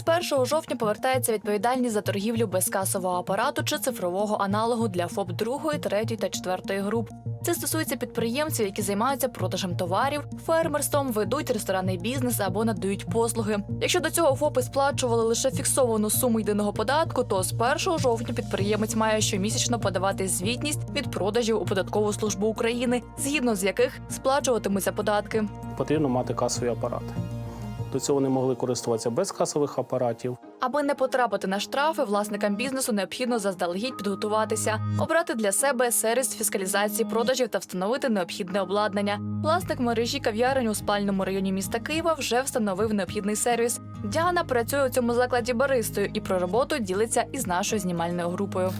З 1 жовтня повертається відповідальність за торгівлю без касового апарату чи цифрового аналогу для ФОП 2, 3 та 4 груп. Це стосується підприємців, які займаються продажем товарів, фермерством, ведуть ресторанний бізнес або надають послуги. Якщо до цього ФОПи сплачували лише фіксовану суму єдиного податку, то з 1 жовтня підприємець має щомісячно подавати звітність від продажів у податкову службу України, згідно з яких сплачуватимуться податки. Потрібно мати касові апарати. До цього вони могли користуватися без касових апаратів. Аби не потрапити на штрафи, власникам бізнесу необхідно заздалегідь підготуватися, обрати для себе сервіс фіскалізації продажів та встановити необхідне обладнання. Власник мережі кав'ярень у спальному районі міста Києва вже встановив необхідний сервіс. Діана працює у цьому закладі баристою і про роботу ділиться із нашою знімальною групою.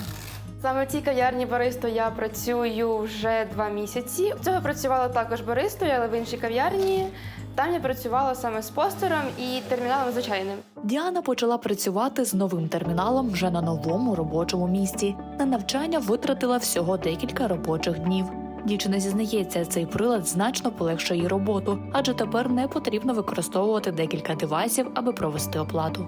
Саме в цій кав'ярні баристою я працюю вже два місяці. Цього я працювала також баристою, але в іншій кав'ярні. Там я працювала саме з постером і терміналом звичайним. Діана почала працювати з новим терміналом вже на новому робочому місці. На навчання витратила всього декілька робочих днів. Дівчина зізнається, цей прилад значно полегшує її роботу, адже тепер не потрібно використовувати декілька девайсів, аби провести оплату.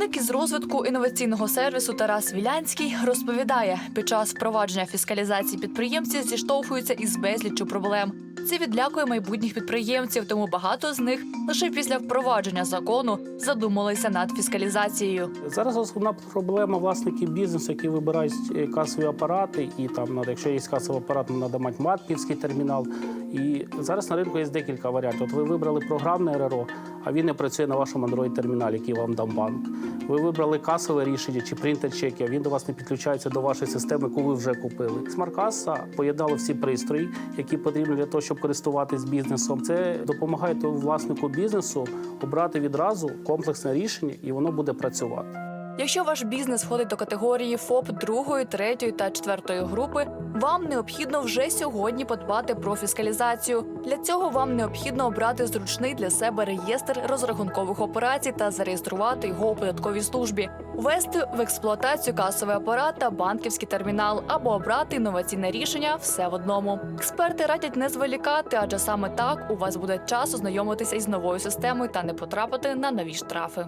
Керівник із розвитку інноваційного сервісу Тарас Вілянський розповідає, під час впровадження фіскалізації підприємці зіштовхуються із безліччю проблем. Це відлякує майбутніх підприємців, тому багато з них лише після впровадження закону задумалися над фіскалізацією. Зараз основна проблема власників бізнесу, які вибирають е, касові апарати, і там якщо є касовий апарат, треба мати матківський термінал. І зараз на ринку є декілька варіантів. От ви вибрали програмне РРО, а він не працює на вашому android терміналі який вам дав банк. Ви вибрали касове рішення чи принтер чеки, а він до вас не підключається до вашої системи, яку ви вже купили. Смарт-каса поєднала всі пристрої, які потрібні для того, щоб користуватись бізнесом. Це допомагає тому власнику бізнесу обрати відразу комплексне рішення, і воно буде працювати. Якщо ваш бізнес входить до категорії ФОП 2, 3 та 4 групи, вам необхідно вже сьогодні подбати про фіскалізацію. Для цього вам необхідно обрати зручний для себе реєстр розрахункових операцій та зареєструвати його у податковій службі, ввести в експлуатацію касовий апарат та банківський термінал або обрати інноваційне рішення все в одному. Експерти радять не зволікати, адже саме так у вас буде час ознайомитися із новою системою та не потрапити на нові штрафи.